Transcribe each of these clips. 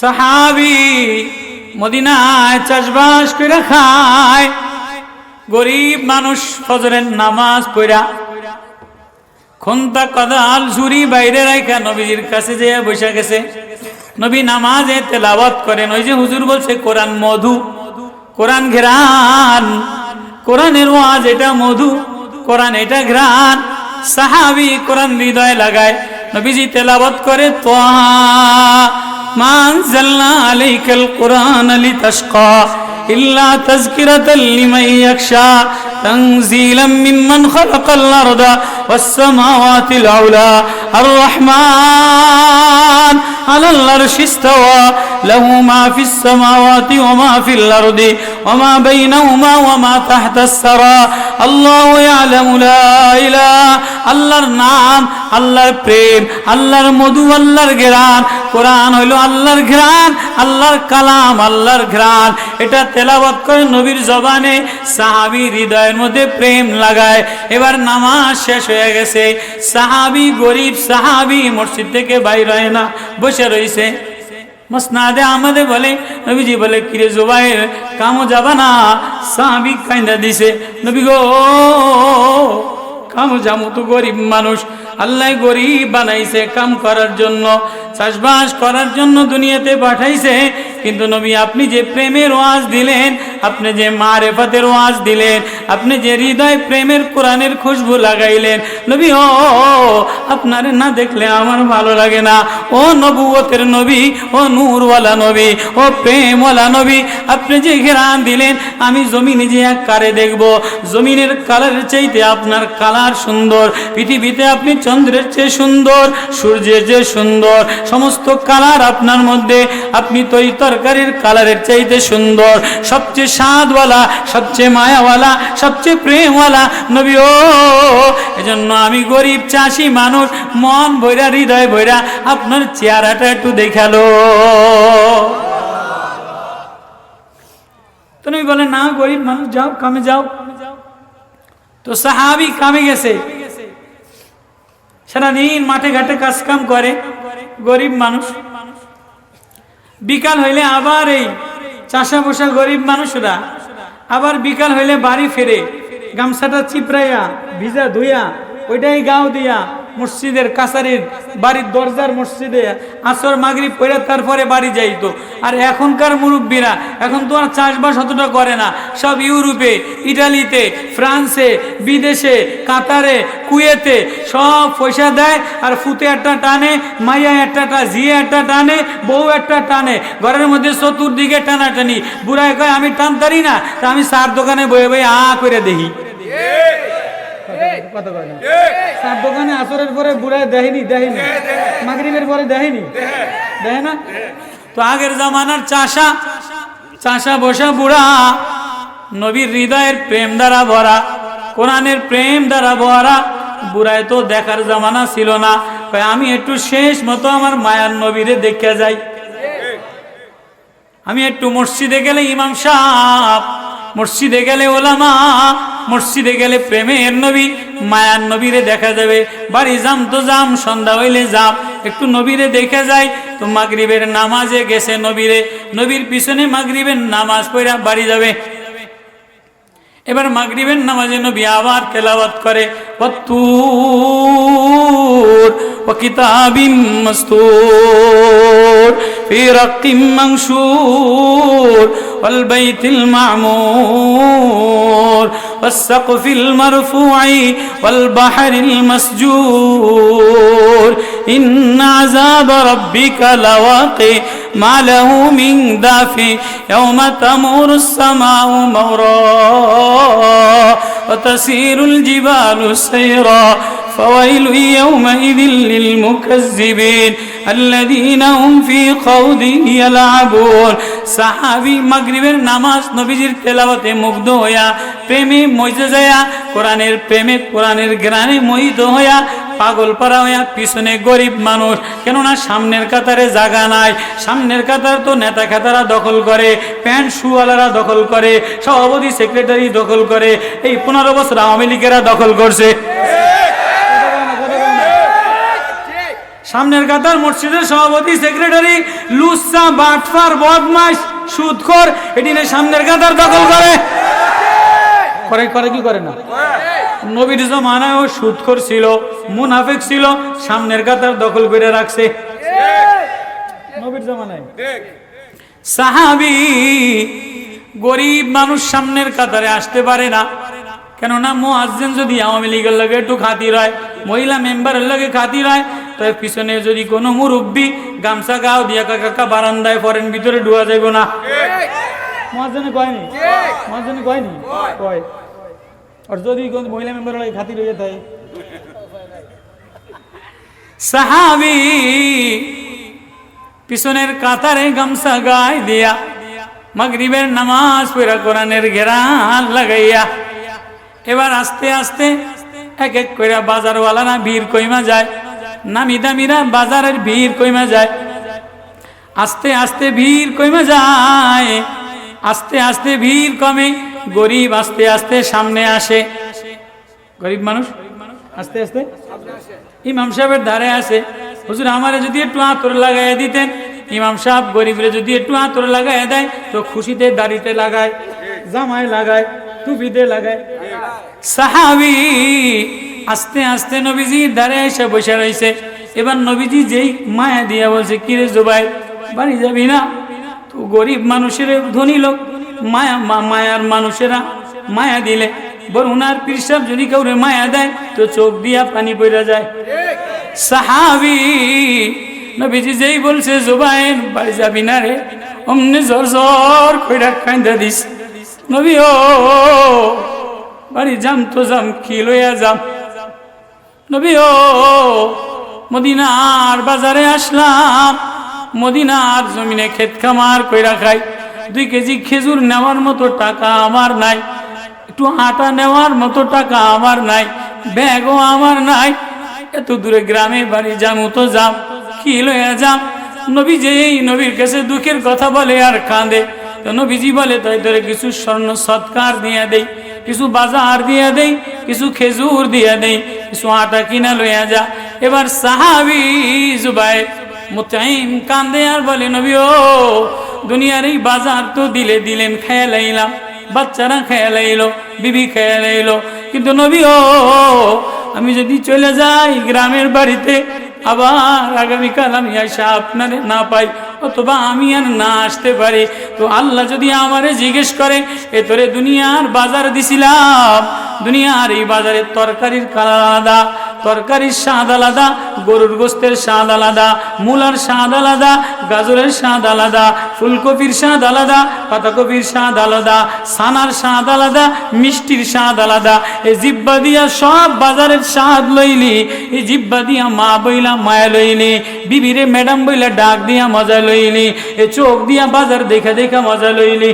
সাহাবি মদিনায় চাষবাস করে খায়। গরিব মানুষ ফজরের নামাজ পড়া। খন্তা কদাল ঝুরি বাইরে রাখা নবীজির কাছে যে বসে গেছে। নবী নামাজে তেলাওয়াত করেন। ওই যে হুজুর বলছে, কোরআন মধু, কোরআন ঘেরান কোরআনের ওয়াজ এটা মধু, কোরআন এটা ঘ্রাণ। সাহাবি কোরআন হৃদয় লাগায়। নবীজি তেলাওয়াত করে তো ما أنزلنا عليك القرآن لتشقى إلا تذكرة لمن يخشى تنزيلا ممن خلق الأرض والسماوات العلى الرحمن على العرش استوى له ما في السماوات وما في الأرض وما بينهما وما تحت الثرى الله يعلم لا إله আল্লাহর নাম, আল্লাহর প্রেম, আল্লাহর মধু, আল্লাহর ঘ্রাণ। কোরআন হইল আল্লাহর ঘ্রাণ, আল্লাহর কালাম, আল্লাহর ঘ্রাণ। এটা তেলাবত করে নবীর জবানে সাহাবি হৃদয়ের মধ্যে প্রেম লাগায়। এবার নামাজ শেষ হয়ে গেছে। সাহাবি গরিব, সাহাবি মসজিদ থেকে বাইর হয় না, বসে রয়েছে মসনাদে আমাদের বলে, নবীজি বলে, কিরে জোবাইর কামও যাবা না? সাহাবি কাইন্দা দিছে, নবী গো কাম জামু, তো গরিব মানুষ। আল্লাহ গরিব বানাইছে কাম করার জন্য, চাষবাস করার জন্য দুনিয়াতে পাঠাইছে। কিন্তু নবী, আপনি যে প্রেমের ওয়াজ দিলেন আপনি যে মারেফাতের ওয়াজ দিলেন, আপনি যে হৃদয় প্রেমের কোরআনের খুশবু লাগাইলেন, নবী, ও, আপনারে না দেখলে আমার ভালো লাগে না। ও নবুয়তের নবী, ও নূরওয়ালা নবী, ও প্রেমওয়ালা নবী, আপনি যে ঘেরান দিলেন, আমি জমিনে যে এক কারে দেখব, জমিনের কালারের চাইতে আপনার কালার সুন্দর, পৃথিবীতে আপনি চন্দ্রের চেয়ে সুন্দর, সূর্যের চেয়ে সুন্দর, সমস্ত কালার আপনার মধ্যে, আপনি তৈ তরকারির কালারের চাইতে সুন্দর, সবচেয়ে স্বাদওয়ালা সবচেয়ে মায়াওয়ালা, সবচেয়ে প্রেমওয়ালা নবী ও। এজন্য আমি গরিব, চাষি মানুষ, মন ভৈরা, হৃদয় ভৈরা, আপনার চেহারাটা একটু দেখাল। তো নবী বলে, না, গরিব মানুষ, যাও, কামে যাও। তো সাহাবি কামে গেছে। সারাদিন মাঠে ঘাটে কাজ কাম করে, গরিব মানুষ। বিকাল হইলে আবার এই চাষা বসা গরিব মানুষরা। আবার বিকাল হইলে বাড়ি ফেরে, গামছাটা চিপড়াইয়া, ভিজা ধুইয়া, ওইটাই গাও দিয়া। মসজিদের কাছারির বাড়ির দরজার মসজিদে আসর মাগরিব পড়ে তারপরে বাড়ি যাইতো। আর এখনকার মুরব্বীরা এখন তো আর চাষবাস অতটা করে না। সব ইউরোপে, ইটালিতে, ফ্রান্সে, বিদেশে, কাতারে, কুয়েতে সব পয়সা দেয় আর ফুতে একটা টানে, মাইয়া একটা টা জিয়ে একটা টানে, বউ একটা টানে। ঘরের মধ্যে চতুর্দিকে টানাটানি। বুড়ায় কয়, আমি টানতারি না, তা আমি সার দোকানে বয়ে বয়ে আ করে দেখি। কত কয় না? সার দোকানে আসরের পরে বুড়ায় দেয়নি দেয়নি মাগরিবের পরে দেয়নি দেয় না? তো আগের জামানার চাষা চাষা বসা বুড়া নবীর হৃদয়ের প্রেম দ্বারা ভরা কোরআনের প্রেম দ্বারা ভরা বুড়ায় তো দেখার জামানা ছিল না। আমি একটু শেষ মতো আমার মায়ার নবীরে দেখে যাই। আমি একটু মসজিদে গেলে ইমাম সাহ মসজিদে গেলে ওলামা, মসজিদে গেলে প্রেমের নবী, মায়ার নবীরে দেখা যাবে। বাড়ি যাম তো যাম, সন্ধ্যা হইলে যাম। একটু নবীরে দেখে যায় তো মাগরিবের নামাজে গেছে নবীরে। নবীর পিছনে মাগরিবের নামাজ পড়া বাড়ি যাবে। এবার মাগরিবের নামাজে নবী আবার তেলাওয়াত করে ওয়াত্তুর ওয়া কিতাবিম والبيت المعمور والسقف المرفوع والبحر المسجور إن عذاب ربك لواقع ما له من دافع يوم تمور السماء مورا وتسير الجبال سيرا فويل يومئذ للمكذبين الذين هم في خوض يلعبون সাহাবি মাগরিবের নামাজ নবীজির তেলাওয়াতে মুগ্ধ হইয়া প্রেমে মইতে যায়া কোরআনের প্রেমে কোরআনের জ্ঞানে মোহিত হইয়া পাগল পারা হইয়া পিছনে গরিব মানুষ। কেননা সামনের কাতারে জাগা নাই। সামনের কাতার তো নেতা খেতারা দখল করে, প্যান্ট শুওয়ালারা দখল করে, সভাপতি, সেক্রেটারি দখল করে, এই পনেরো বছর আওয়ামী লীগেরা দখল করছে। সামনের কাতার মসজিদের সভাপতি, সেক্রেটারি লুসা বাটফার বদমাস সুদখোর এটি সামনের কাতার দখল করে। করে করে কি করে না? নবীর জমানায় ও সুদখোর ছিল, মুনাফিক ছিল, সামনের কাতার দখল করে রাখছে। নবীর জমানায়। সাহাবি গরিব মানুষ সামনের কাতারে আসতে পারে না। কেননা মোয়াজ্জেন যদি আওয়ামী লীগের লগে একটু খাতির হয়, মহিলা মেম্বারের লগে খাতির হয় তো পিছনে যদি কোনো মুরব্বী গামছা গাও, দিয়া কাকা বারান্দায় ফরেন ভিতরে ডুয়া যাইব না। কয় যদি মহিলা গামছা দিয়া নামাজ কোরআনের ঘেরান লাগাইয়া, এবার আস্তে আস্তে এক এক করে বাজারওয়ালারা ভিড় কইমা যায়। নামি দামিরা বাজারের ভিড় কইমা যায়। আস্তে আস্তে ভিড় কইমা যায়। আস্তে আস্তে ভিড় কমে, গরিব আস্তে আস্তে সামনে আসে। গরিব মানুষ? আস্তে আস্তে? ইমাম সাহেবের ধারে আসে হুজুর, আমারে যদি একটু আতর লাগাই দিতেন। ইমাম সাহেব গরিবরে যদি একটু আতর লাগাই দেয়, তো খুশিতে দাড়িতে লাগায়, জামায় লাগায়, টুপিতে লাগায়। সাহাবি আস্তে আস্তে নবীজি ধারে এসে বসে রয়েছে। এবার নবীজি যেই মায়া দিয়া বলছে, কিরে জুবাই, বাড়ি যাবি না? তো গরিব মানুষের ধনী লোক, মায়া মায়ার মানুষেরা মায়া দিলে। বরং উনার পিসাব যদি কাউরে মায়া দেয়, তো চোখ দিয়া পানি পড়া যায়। সাহাবি, নবীজি যেই বলছে জুবাইন বাড়ি যাবি না রে? অমনি জোর জোর কইরা কান্দা দিস। নবী ও, বাড়ি যাম তো যাম, কি লইয়া যাম? নবী ও মদিনার বাজারে আসলাম। মদিনার জমিনে ক্ষেত খামার কইরা খাই। দুই কেজি খেজুর নেওয়ার মতো টাকা আমার নাই। একটু আটা নেওয়ার মতো টাকা আমার নাই। ব্যাগও আমার নাই। এত দূরে গ্রামে বাড়ি যাম তো যাম। কি লইয়া যাম? নবী যেই নবীর কাছে দুঃখের কথা বলে আর কাঁদে। তো নবীজি বলে, তাই তোরে কিছু স্বর্ণ সৎকার দিয়ে দেই, কিছু বাজার দিয়ে দেই, কিছু খেজুর দিয়ে দেই। আটা কিনা লইয়া যা। এবার সাহাবি জুবাই মুতাইম কান্দে আর বলে, নবী ও, দুনিয়ার এই বাজার তো দিলে দিলেন খেয়াল লাইলাম বাচ্চারা খেয়ে লাইলো, বিবি খেয়ে লাইলো। কিন্তু নবী ও, আমি যদি চলে যাই গ্রামের বাড়িতে, আবার আগামীকাল আমি আসা আপনারে না পাই, অথবা আমি আর না আসতে পারি। তো আল্লাহ যদি আমারে জিজ্ঞেস করে, এ তোরে দুনিয়ার বাজার দিছিলাম দুনিয়ার এই বাজারে তরকারির কালার আলাদা তরকারির স্বাদ আলাদা গরুর গোস্তের স্বাদ আলাদা মূলার স্বাদ আলাদা গাজরের স্বাদ আলাদা ফুলকপির স্বাদ আলাদা পাতাকপির স্বাদ আলাদা সানার স্বাদ আলাদা মিষ্টির স্বাদ আলাদা। এই জিব্বা দিয়া সব বাজারের স্বাদ লইলি এই জিব্বা দিয়া মা বইলা মায়া লইলি বিবিরে ম্যাডাম বইলা ডাক দিয়া মজা লইলি এ চোখ দিয়া বাজার দেখা দেখা মজা লইলি।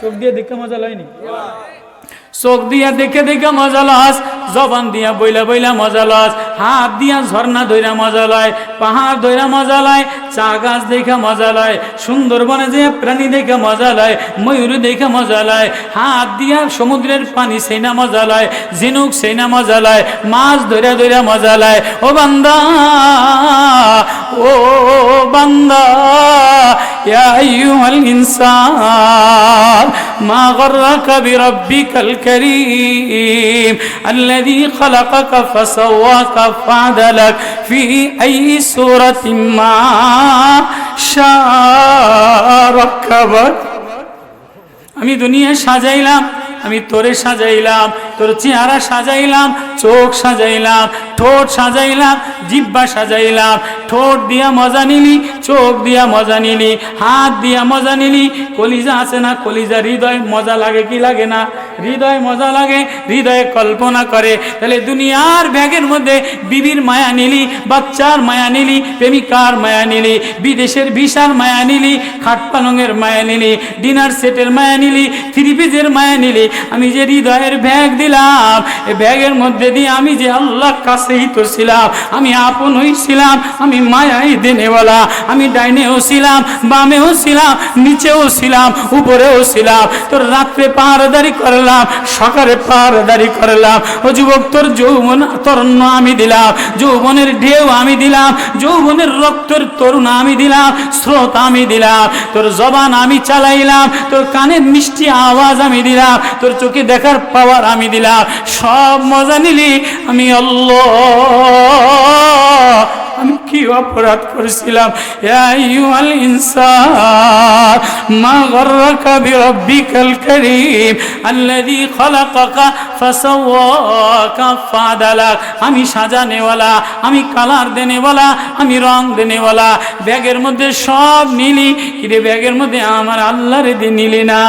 চোখ দিয়ে দেখা মজা লইনি চোখ দিয়া দেখে দেখে মজা লস, জবান দিয়া বইলা বইলা মজা লস, হাত দিয়া ঝর্ণা ধইরা মজা লয়, পাহাড় ধইরা মজা লয়, চা গাছ দেখে মজা লয়, সুন্দরবনে যে প্রাণী দেখে মজা লয়, ময়ূর দেখে মজা লয়, হাত দিয়া সমুদ্রের পানি সেইনা মজা লয়, ঝিনুক সেইনা মজা লয়, মাছ ধইরা ধইরা মজা লয়, ও বান্দা ও বান্দা, ইয়া ইনসান মা গররাকা বিরাব্বিকাল كريم الذي خلقك فسواك فعدلك في أي سورة ما شاء ركبك আমি দুনিয়া সাজাইলাম আমি তোরে সাজাইলাম তোর চেহারা সাজাইলাম, চোখ সাজাইলাম, ঠোঁট সাজাইলাম, জিব্বা সাজাইলাম। ঠোঁট দিয়া মজা নিলি, চোখ দিয়া মজা নিলি, হাত দিয়া মজা নিলি। কলিজা আছে না, কলিজা হৃদয়, মজা লাগে কি লাগে না? হৃদয় মজা লাগে, হৃদয়ে কল্পনা করে। তাহলে দুনিয়ার ব্যাগের মধ্যে বিবির মায়া নিলি, বাচ্চার মায়া নিলি, প্রেমিকার মায়া নিলি, বিদেশের ভিসার মায়া নিলি, খাট পালঙের মায়া নিলি, ডিনার সেটের মায়া নিলি, থ্রি পিসের মায়া নিলি। আমি যে হৃদয়ের ব্যাগ দিলাম এই ব্যাগের মধ্যে দিয়ে আমি যে আল্লাহ কাছেই তো ছিলাম, আমি আপন হইছিলাম আমি মায়াই দেনেওয়ালা, আমি ডাইনেও ছিলাম, বামেও ছিলাম, নিচেও ছিলাম, উপরেও ছিলাম। তোর রাত্রে পাহাড়দারি করলাম, সকালে পাহাড়দারি করলাম। ও যুবক, তোর যৌবন তরুণ আমি দিলাম, যৌবনের ঢেউ আমি দিলাম, যৌবনের রক্তের তরুণ আমি দিলাম, স্রোত আমি দিলাম, তোর জবান আমি চালাইলাম, তোর কানের মিষ্টি আওয়াজ আমি দিলাম, তোর চোখে দেখার পাওয়ার আমি দিলাম সব মজা নিলি। আমি আল্লাহ, আমি কি অপরাধ করেছিলাম? আমি সাজানেওয়ালা আমি কালার দেনেওয়ালা, আমি রং দেনেওয়ালা। ব্যাগের মধ্যে সব নিলি। কিরে ব্যাগের মধ্যে আমার আল্লাহরে দিয়ে নিলি না?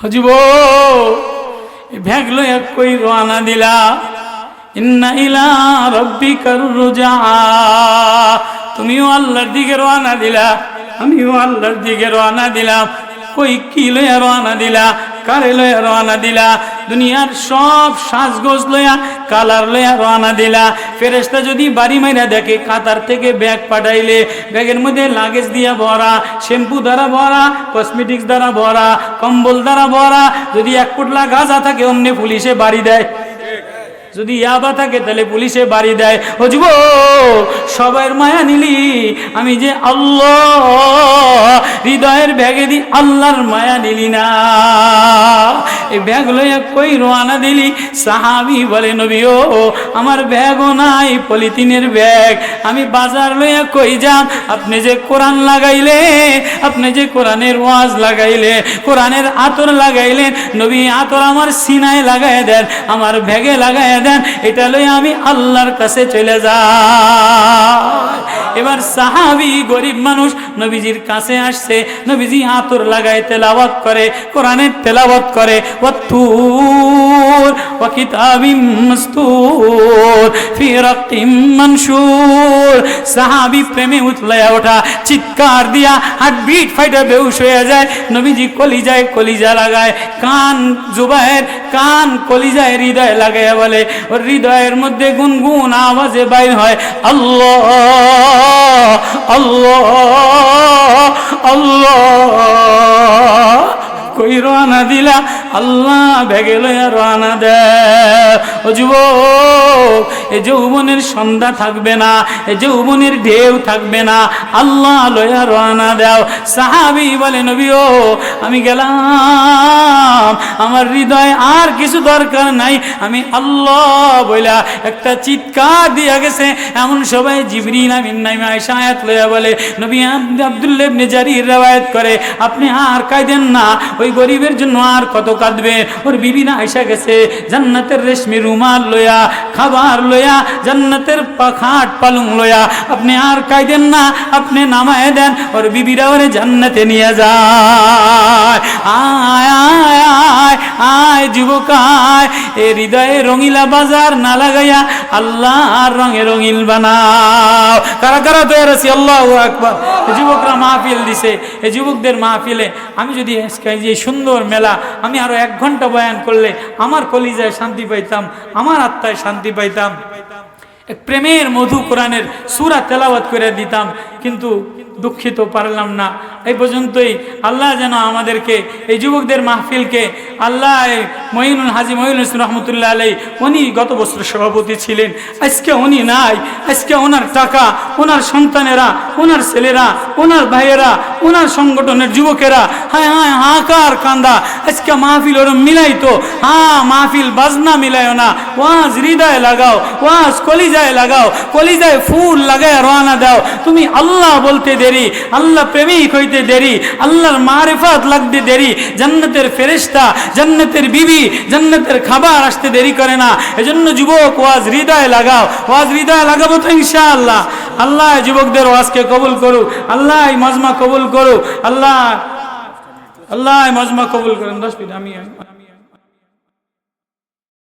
হজিব ভ্যাগ লইয়া কই রওনা দিলা? ইন্না রব্বিকার রুজা তুমিও আল্লাহর দিকে রওনা দিলা, আমিও আল্লাহর দিকে রানা দিলাম। কই কি লয়া রানা দিলা? কারে লয়া রওনা দিলা? দুনিয়ার সব সাজগোজ লয়া, কালার লয়া রওনা দিলা। ফেরেশতা যদি বাড়ি মাইরা দেখে, কাতার থেকে ব্যাগ পাঠাইলে, ব্যাগের মধ্যে লাগেজ দিয়া ভরা, শ্যাম্পু দ্বারা ভরা, কসমেটিক্স দ্বারা ভরা, কম্বল দ্বারা ভরা, যদি এক ফুটলা গাঁজা থাকে, অমনি পুলিশে বাড়ি দেয়। যদি ইয়াবা থাকে, তাহলে পুলিশে বাড়ি দেয়। ও যুব সবার মায়া নিলি, আমি যে আল্লাহ, হৃদয়ের ব্যাগে দি আল্লাহর মায়া নিলি না। এই ব্যাগ লইয়া কই রোয়ানা দিলি? সাহাবি বলে, নবী ও, আমার ব্যাগও নাই, পলিথিনের ব্যাগ। আমি বাজার লইয়া কই যাম? আপনি যে কোরআন লাগাইলে, আপনি যে কোরআনের ওয়াজ লাগাইলে, কোরআনের আতর লাগাইলেন, নবী আতর আমার সিনায় লাগাই দেন, আমার ব্যাগে লাগাই দেন এটা লই আমি আল্লাহর কাছে চলে যাই। এবার সাহাবি গরিব মানুষ নবীজির কাছে আসছে, নবীজি আতর লাগায় তেলাওয়াত করে, কোরআনের তেলাওয়াত করে, ওয়াত্তুর সাহাবি প্রেমে উতলায়া ওঠা, চিৎকার দিয়া হার্টবিট ফাইটা বেউস হয়ে যায়। নবীজি কলিজায় কলিজা লাগায়, কান জুবায়ের কান কলিজায় হৃদয় লাগায় বলে ওর হৃদয়ের মধ্যে গুনগুন আওয়াজে বাইর হয়, আল্লাহ আল্লাহ আল্লাহ। কই রানা দিলা? আল্লাহ ব্যাগে লইয়া রানা দে। ও যুবক, এ যৌবনের সন্ধ্যা থাকবে না, এ যৌবনের ঢেউ থাকবে না। আল্লাহ লইয়া রানা দাও। সাহাবি বলে নবী ও আমি গেলাম আমার হৃদয় আর কিছু দরকার নাই। আমি আল্লাহ বইলা একটা চিৎকার দিয়া গেছে। এমন সবাই জিবরিন আমিন নাইমা আয়সা আয়াত লইয়া বলে, নবী আব্দুল্লাহ ইবনে জারির রওয়ায়াত করে, আপনি আর কাঁদেন না। ওই গরিবের জন্য আর কত কাঁদবে? ওর বিবি না আয়সা গেছে, জান্নাতের রেশমি রুমাল লইয়া, খাবার লইয়া, জান্নাতের পাখাট পালুং লইয়া, আপনি আর কাঁদেন না, আপনি নামায় দেন। ওর বিবিরা ওরে জান্নাতে নিয়ে যায়। আয় আয় আয় আয় যুবক আয়, এ হৃদয়ে রঙিলা বাজার না লাগাইয়া আল্লাহ আর রঙে রঙিল বানাও। কারা কারা তৈরি আছি? আল্লাহ আকবার। যুবকরা মাহফিল দিছে। এই যুবকদের মাহফিলে আমি যদি যে সুন্দর মেলা, আমি আরও এক ঘণ্টা বয়ান করলে আমার কলিজায় শান্তি পাইতাম, আমার আত্মায় শান্তি পাইতাম। এক প্রেমের মধু কোরআনের সুরা তেলাওয়াত করে দিতাম। কিন্তু দুঃখিত পারলাম না। এই পর্যন্তই আল্লাহ যেন আমাদেরকে, এই যুবকদের মাহফিলকে আল্লাহ এই মঈনুল হাজি মঈনুল ইসলাম রহমতুল্লাহ আলাই উনি গত বছর সভাপতি ছিলেন। আজকে উনি নাই। আজকে ওনার টাকা, ওনার সন্তানেরা, ওনার ছেলেরা, ওনার ভাইয়েরা, ওনার সংগঠনের যুবকেরা হ্যাঁ হ্যাঁ হাঁকার কান্দা। আজকে মাহফিল ওরম মিলাই তো হ্যাঁ মাহফিল বাজনা মিলায় না। ওয়াজ হৃদয় লাগাও, ওয়াজ কলিজায় লাগাও, কলিজায় ফুল লাগায় রওনা দাও। তুমি আল্লাহ বলতে দেরি, আল্লাহ প্রেমিক হইতে দেরি, আল্লাহর মারেফাত লাগতে দেরি, জান্নাতের ফেরেশতা, জান্নাতের বিবি, জান্নাতের খাবার আসতে দেরি করে না। এজন্য যুবক, ওয়াজ হৃদয় লাগাও। ওয়াজ হৃদয় লাগাবো তো ইনশাআল্লাহ। আল্লাহ যুবকদের ওয়াজকে কবুল করুক। আল্লাহ মজমা কবুল করুক। আল্লাহ আল্লাহ মজমা কবুল করেন। দশ মিনিট, আমি